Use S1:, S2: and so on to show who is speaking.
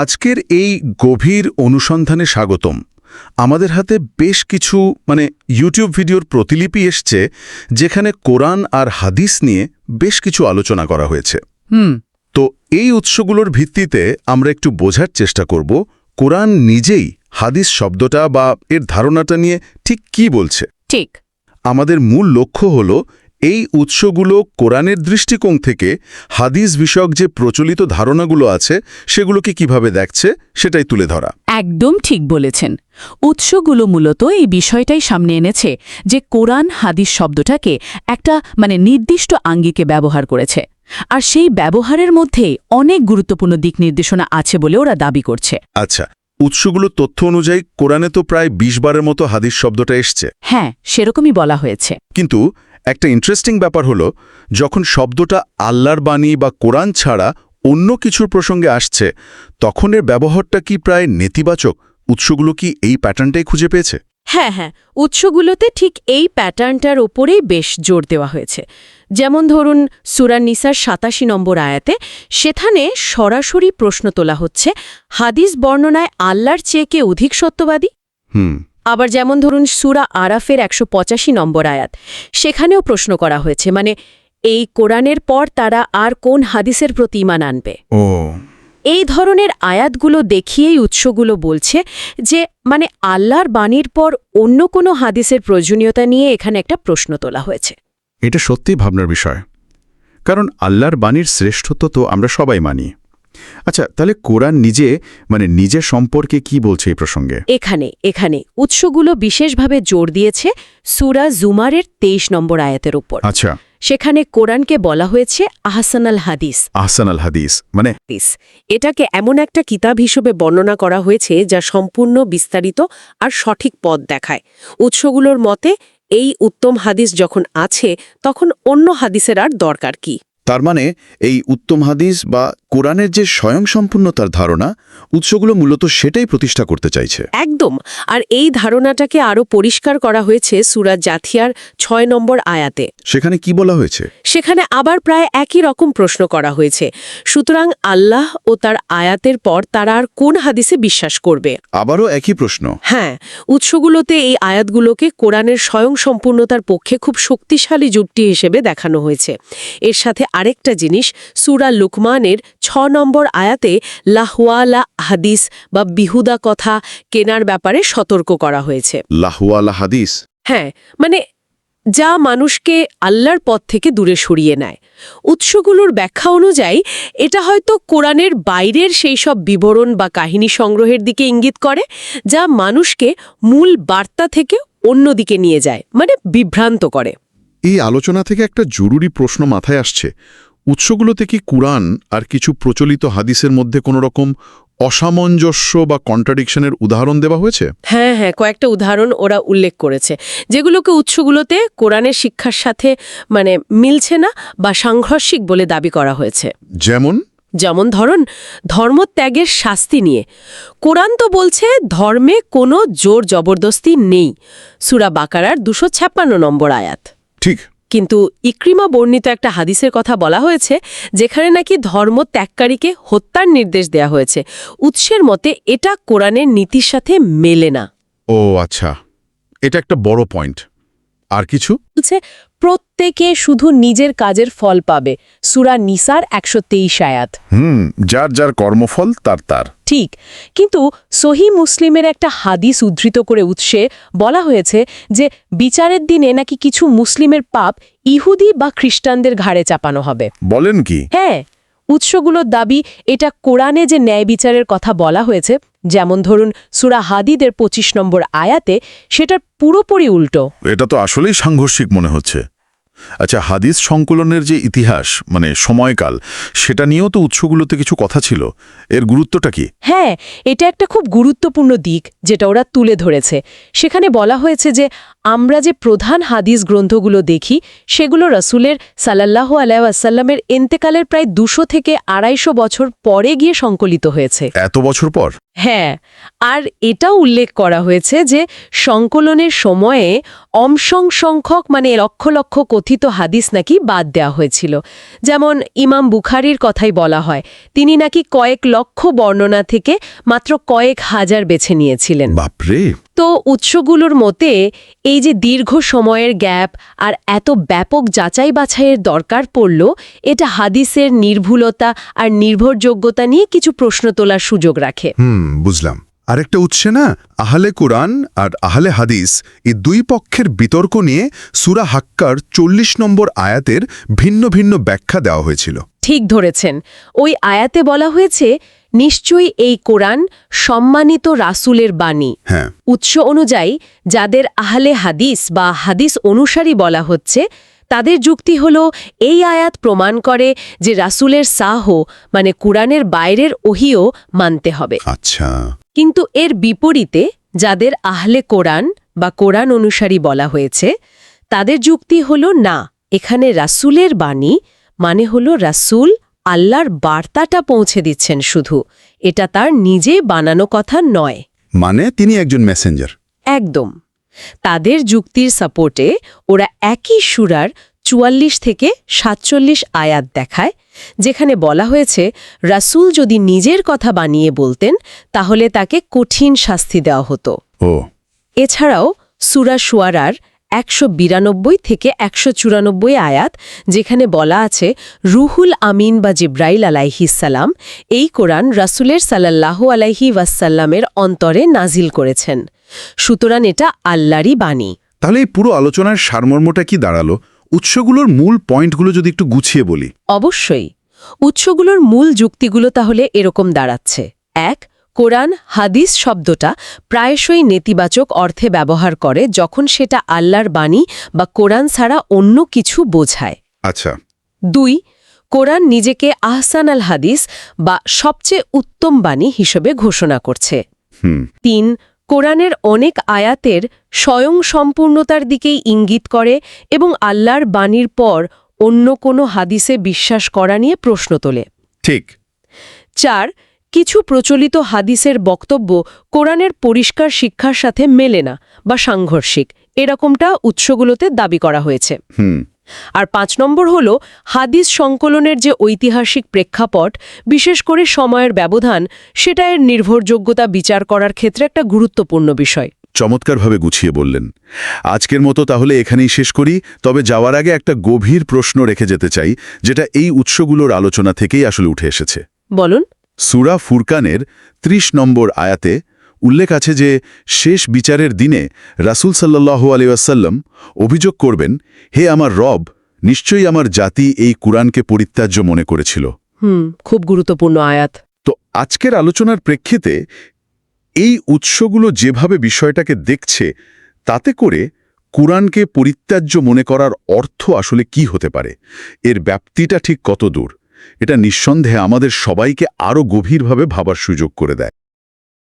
S1: আজকের এই গভীর অনুসন্ধানে স্বাগতম। আমাদের হাতে বেশ কিছু মানে ইউটিউব ভিডিওর প্রতিলিপি এসছে যেখানে কোরআন আর হাদিস নিয়ে বেশ কিছু আলোচনা করা হয়েছে।
S2: হুম।
S1: তো এই উৎসগুলোর ভিত্তিতে আমরা একটু বোঝার চেষ্টা করব কোরআন নিজেই হাদিস শব্দটা বা এর ধারণাটা নিয়ে ঠিক কি বলছে।
S2: ঠিক।
S1: আমাদের মূল লক্ষ্য হল এই উৎসগুলো কোরআনের দৃষ্টিকোণ থেকে হাদিস বিষয়ক যে প্রচলিত ধারণাগুলো আছে সেগুলোকে কীভাবে দেখছে সেটাই তুলে ধরা।
S2: একদম ঠিক বলেছেন। উৎসগুলো মূলত এই বিষয়টাই সামনে এনেছে যে কোরআন হাদিস শব্দটাকে একটা মানে নির্দিষ্ট আঙ্গিকে ব্যবহার করেছে। আর সেই ব্যবহারের মধ্যে অনেক গুরুত্বপূর্ণ দিক নির্দেশনা আছে বলে ওরা দাবি করছে।
S1: আচ্ছা উৎসগুলো তথ্য অনুযায়ী কোরআনে তো প্রায় বিশ বারের মতো হাদিস শব্দটা এসছে।
S2: হ্যাঁ সেরকমই বলা হয়েছে।
S1: কিন্তু একটা ইন্টারেস্টিং ব্যাপার হলো যখন শব্দটা আল্লাহর বাণী বা কোরআন ছাড়া অন্য কিছুর প্রসঙ্গে আসছে তখন এর ব্যবহারটা কি প্রায় নেতিবাচক? উৎসগুলো কি এই প্যাটার্নটাই খুঁজে পেয়েছে?
S3: হ্যাঁ হ্যাঁ উৎসগুলোতে ঠিক এই প্যাটার্নটার ওপরেই বেশ জোর দেওয়া হয়েছে। যেমন ধরুন সুরান্নিসার সাতাশি নম্বর আয়াতে সেখানে সরাসরি প্রশ্ন তোলা হচ্ছে হাদিস বর্ণনায় আল্লাহর চেয়ে কে অধিক সত্যবাদী?
S1: হুম।
S3: আবার যেমন ধরুন সুরা আরাফের একশো পঁচাশি নম্বর আয়াত সেখানেও প্রশ্ন করা হয়েছে মানে এই কোরআনের পর তারা আর কোন হাদিসের প্রতি ইমান আনবে? এই ধরনের আয়াতগুলো দেখিয়েই উৎসগুলো বলছে যে মানে আল্লাহর বাণীর পর অন্য কোনো হাদিসের প্রয়োজনীয়তা নিয়ে এখানে একটা প্রশ্ন তোলা হয়েছে।
S4: এটা সত্যিই ভাবনার বিষয়। কারণ আল্লাহর বাণীর শ্রেষ্ঠত্ব তো আমরা সবাই মানি। আচ্ছা তাহলে কোরআন নিজে মানে নিজের সম্পর্কে কি বলছে এই প্রসঙ্গে?
S3: এখানে এখানে। উৎসগুলো বিশেষভাবে জোর দিয়েছে সুরা জুমারের তেইশ নম্বর আয়াতের উপর।
S4: আচ্ছা।
S3: সেখানে কোরআনকে বলা হয়েছে আহসানাল হাদিস।
S4: আহসান আল হাদিস মানে?
S3: এটাকে এমন একটা কিতাব হিসেবে বর্ণনা করা হয়েছে যা সম্পূর্ণ বিস্তারিত আর সঠিক পথ দেখায়। উৎসগুলোর মতে এই উত্তম হাদিস যখন আছে তখন অন্য হাদিসের আর দরকার কি?
S4: তার মানে এই উত্তম হাদিস বা কোরআনের যে স্বয়ংসম্পূর্ণতার ধারণা উৎসগুলো মূলত সেটাই প্রতিষ্ঠা করতে চাইছে।
S3: একদম। আর এই ধারণাটাকে আরও পরিষ্কার করা হয়েছে সুরাজ জাথিয়ার ছয় নম্বর আয়াতে।
S4: সেখানে কি বলা হয়েছে?
S3: সেখানে আবার প্রায় একই রকম প্রশ্ন করা হয়েছে। সুতরাং আল্লাহ ও তার আয়াতের পর তারা আর কোন হাদিসে বিশ্বাস করবে?
S4: আবারও একই প্রশ্ন।
S3: হ্যাঁ উৎসগুলোতে এই আয়াতগুলোকে কোরআনের স্বয়ংসম্পূর্ণতার পক্ষে খুব শক্তিশালী যুক্তি হিসেবে দেখানো হয়েছে। এর সাথে আরেকটা জিনিস সুরা লুকমানের ছ নম্বর আয়াতে লাহওয়ালা হাদিস বা বিহুদা কথা কেনার ব্যাপারে সতর্ক করা হয়েছে।
S4: লাহওয়ালা হাদিস?
S3: হ্যাঁ মানে যা মানুষকে আল্লাহর পথ থেকে দূরে সরিয়ে নেয়। উৎসগুলোর ব্যাখ্যা অনুযায়ী এটা হয়তো কোরআনের বাইরের সেই সব বিবরণ বা কাহিনী সংগ্রহের দিকে ইঙ্গিত করে যা মানুষকে মূল বার্তা থেকে অন্যদিকে নিয়ে যায় মানে বিভ্রান্ত করে।
S5: এই আলোচনা থেকে একটা জরুরি প্রশ্ন মাথায় আসছে। উৎসগুলোতে কি কুরআন আর কিছু প্রচলিত হাদিসের মধ্যে কোনো রকম অসামঞ্জস্য বা কন্ট্রাডিকশনের উদাহরণ দেওয়া হয়েছে?
S3: হ্যাঁ হ্যাঁ কয়েকটা উদাহরণ ওরা উল্লেখ করেছে। যেগুলোকে উৎসগুলোতে কোরআনের শিক্ষার সাথে মানে মিলছে না বা সাংঘর্ষিক বলে দাবি করা হয়েছে।
S5: যেমন?
S3: যেমন ধরুন ধর্মত্যাগের শাস্তি নিয়ে। কোরআন তো বলছে ধর্মে কোনো জোর জবরদস্তি নেই। সুরা বাকারার দুশো ছাপ্পান্ন নম্বর আয়াত।
S5: ঠিক।
S3: কিন্তু ইক্রিমা বর্ণিত একটা হাদিসের কথা বলা হয়েছে, যেখানে নাকি ধর্ম ত্যাগকারীকে হত্যার নির্দেশ দেয়া হয়েছে। উৎসের মতে এটা কোরআনের নীতির সাথে মেলে না।
S5: ও আচ্ছা এটা একটা বড় পয়েন্ট আর কিছু?
S3: বলছে প্রত্যেকে শুধু নিজের কাজের ফল পাবে। সুরা নিসার একশো তেইশ আয়াত।
S5: হুম যার যার কর্মফল তার তার।
S3: ঠিক কিন্তু সহি মুসলিমের একটা হাদিস উদ্ধৃত করে উৎসে বলা হয়েছে যে বিচারের দিনে নাকি কিছু মুসলিমের পাপ ইহুদি বা খ্রিস্টানদের ঘাড়ে চাপানো হবে।
S5: বলেন কি?
S3: হ্যাঁ উৎসগুলোর দাবি এটা কোরআনে যে ন্যায় বিচারের কথা বলা হয়েছে যেমন ধরুন সুরা হাদিদের ২৫ নম্বর আয়াতে সেটার পুরোপুরি উল্টো।
S5: এটা তো আসলেই সাংঘর্ষিক মনে হচ্ছে। আচ্ছা হাদিস সংকলনের যে ইতিহাস মানে সময়কাল সেটা নিয়েও তো উৎসগুলোতে কিছু কথা ছিল। এর গুরুত্বটা কি?
S3: হ্যাঁ এটা একটা খুব গুরুত্বপূর্ণ দিক যেটা ওরা তুলে ধরেছে। সেখানে বলা হয়েছে যে আমরা যে প্রধান হাদিস গ্রন্থগুলো দেখি সেগুলো রসুলের সাল্লাহ আলাইসাল্লামের এন্তেকালের প্রায় দুশো থেকে আড়াইশো বছর পরে গিয়ে সংকলিত হয়েছে।
S1: এত বছর পর?
S3: হ্যাঁ আর এটাও উল্লেখ করা হয়েছে যে সংকলনের সময়ে অমসং সংখ্যক মানে লক্ষ লক্ষ কথিত হাদিস নাকি বাদ দেওয়া হয়েছিল। যেমন ইমাম বুখারির কথাই বলা হয় তিনি নাকি কয়েক লক্ষ বর্ণনা থেকে মাত্র কয়েক হাজার বেছে নিয়েছিলেন।
S1: বাপরে!
S3: তো উৎসগুলোর মতে এই যে দীর্ঘ সময়ের গ্যাপ আর এত ব্যাপক যাচাই বাছাইয়ের দরকার পড়ল এটা হাদিসের নির্ভুলতা আর নির্ভরযোগ্যতা নিয়ে কিছু প্রশ্ন তোলার সুযোগ রাখে।
S5: হুম বুঝলাম। আরেকটা উৎসে না আহলে কোরআন আর আহলে হাদিস এই দুই পক্ষের বিতর্ক নিয়ে সুরা হাক্কার চল্লিশ নম্বর আয়াতের ভিন্ন ভিন্ন ব্যাখ্যা দেওয়া হয়েছিল।
S3: ঠিক ধরেছেন। ওই আয়াতে বলা হয়েছে নিশ্চয়ই এই কোরআন সম্মানিত রাসূলের বাণী।
S5: হ্যাঁ।
S3: উৎস অনুযায়ী যাদের আহলে হাদিস বা হাদিস অনুসারী বলা হচ্ছে তাদের যুক্তি হল এই আয়াত প্রমাণ করে যে রাসূলের সাহ মানে কুরআনের বাইরের ওহিও মানতে হবে।
S5: আচ্ছা।
S3: কিন্তু এর বিপরীতে যাদের আহলে কোরআন বা কোরআন অনুসারী বলা হয়েছে তাদের যুক্তি হল না এখানে রাসুলের বাণী মানে হল রাসূল আল্লাহর বার্তাটা পৌঁছে দিচ্ছেন শুধু। এটা তার নিজে বানানো কথা নয়।
S5: মানে তিনি একজন মেসেঞ্জার
S3: একদম। তাদের যুক্তির সাপোর্টে ওরা একই সুরার চুয়াল্লিশ থেকে সাতচল্লিশ আয়াত দেখায় যেখানে বলা হয়েছে রাসূল যদি নিজের কথা বানিয়ে বলতেন তাহলে তাকে কঠিন শাস্তি দেওয়া হতো।
S5: ও।
S3: এছাড়াও সুরা সুয়ারার একশো বিরানব্বই থেকে একশো চুরানব্বই আয়াত যেখানে বলা আছে রুহুল আমিন বা জিব্রাইল আলাইহিসাল্লাম এই কোরআন রাসুলের সাল্লাহ আলাইহি ওয়াসাল্লামের অন্তরে নাজিল করেছেন। সুতরাং এটা আল্লাহরই বাণী।
S1: তাহলে এই পুরো আলোচনার সারমর্মটা কি দাঁড়াল? উৎসগুলোর মূল পয়েন্টগুলো যদি একটু গুছিয়ে বলি।
S3: অবশ্যই। উৎসগুলোর মূল যুক্তিগুলো তাহলে এরকম দাঁড়াচ্ছে। এক কোরআন হাদিস শব্দটা প্রায়শই নেতিবাচক অর্থে ব্যবহার করে যখন সেটা আল্লাহর বাণী বা কোরআন ছাড়া অন্য কিছু বোঝায়।
S1: আচ্ছা।
S3: দুই কোরআন নিজেকে আহসান আল হাদিস বা সবচেয়ে উত্তম বাণী হিসেবে ঘোষণা করছে। তিন কোরআনের অনেক আয়াতের স্বয়ং সম্পূর্ণতার দিকেই ইঙ্গিত করে এবং আল্লাহর বাণীর পর অন্য কোনো হাদিসে বিশ্বাস করা নিয়ে প্রশ্ন তোলে।
S1: ঠিক।
S3: চার কিছু প্রচলিত হাদিসের বক্তব্য কোরআনের পরিষ্কার শিক্ষার সাথে মেলে না বা সাংঘর্ষিক। এরকমটা উৎসগুলোতে দাবি করা হয়েছে।
S1: হুম।
S3: আর পাঁচ নম্বর হল হাদিস সংকলনের যে ঐতিহাসিক প্রেক্ষাপট বিশেষ করে সময়ের ব্যবধান সেটা এর নির্ভরযোগ্যতা বিচার করার ক্ষেত্রে একটা গুরুত্বপূর্ণ বিষয়।
S1: চমৎকারভাবে গুছিয়ে বললেন। আজকের মতো তাহলে এখানেই শেষ করি তবে যাওয়ার আগে একটা গভীর প্রশ্ন রেখে যেতে চাই যেটা এই উৎসগুলোর আলোচনা থেকেই আসলে উঠে এসেছে।
S3: বলুন।
S1: সুরা ফুরকানের ৩০ নম্বর আয়াতে উল্লেখ আছে যে শেষ বিচারের দিনে রাসূল সাল্লাল্লাহু আলিয়াসাল্লাম অভিযোগ করবেন হে আমার রব নিশ্চয়ই আমার জাতি এই কুরআনকে পরিত্যাজ্য মনে করেছিল।
S3: হুম খুব গুরুত্বপূর্ণ আয়াত।
S1: তো আজকের আলোচনার প্রেক্ষিতে এই উৎসগুলো যেভাবে বিষয়টাকে দেখছে তাতে করে কুরআনকে পরিত্যাজ্য মনে করার অর্থ আসলে কি হতে পারে? এর ব্যাপ্তিটা ঠিক কত দূর? এটা নিঃসন্দেহে আমাদের সবাইকে আরও গভীরভাবে ভাবার সুযোগ করে দেয়।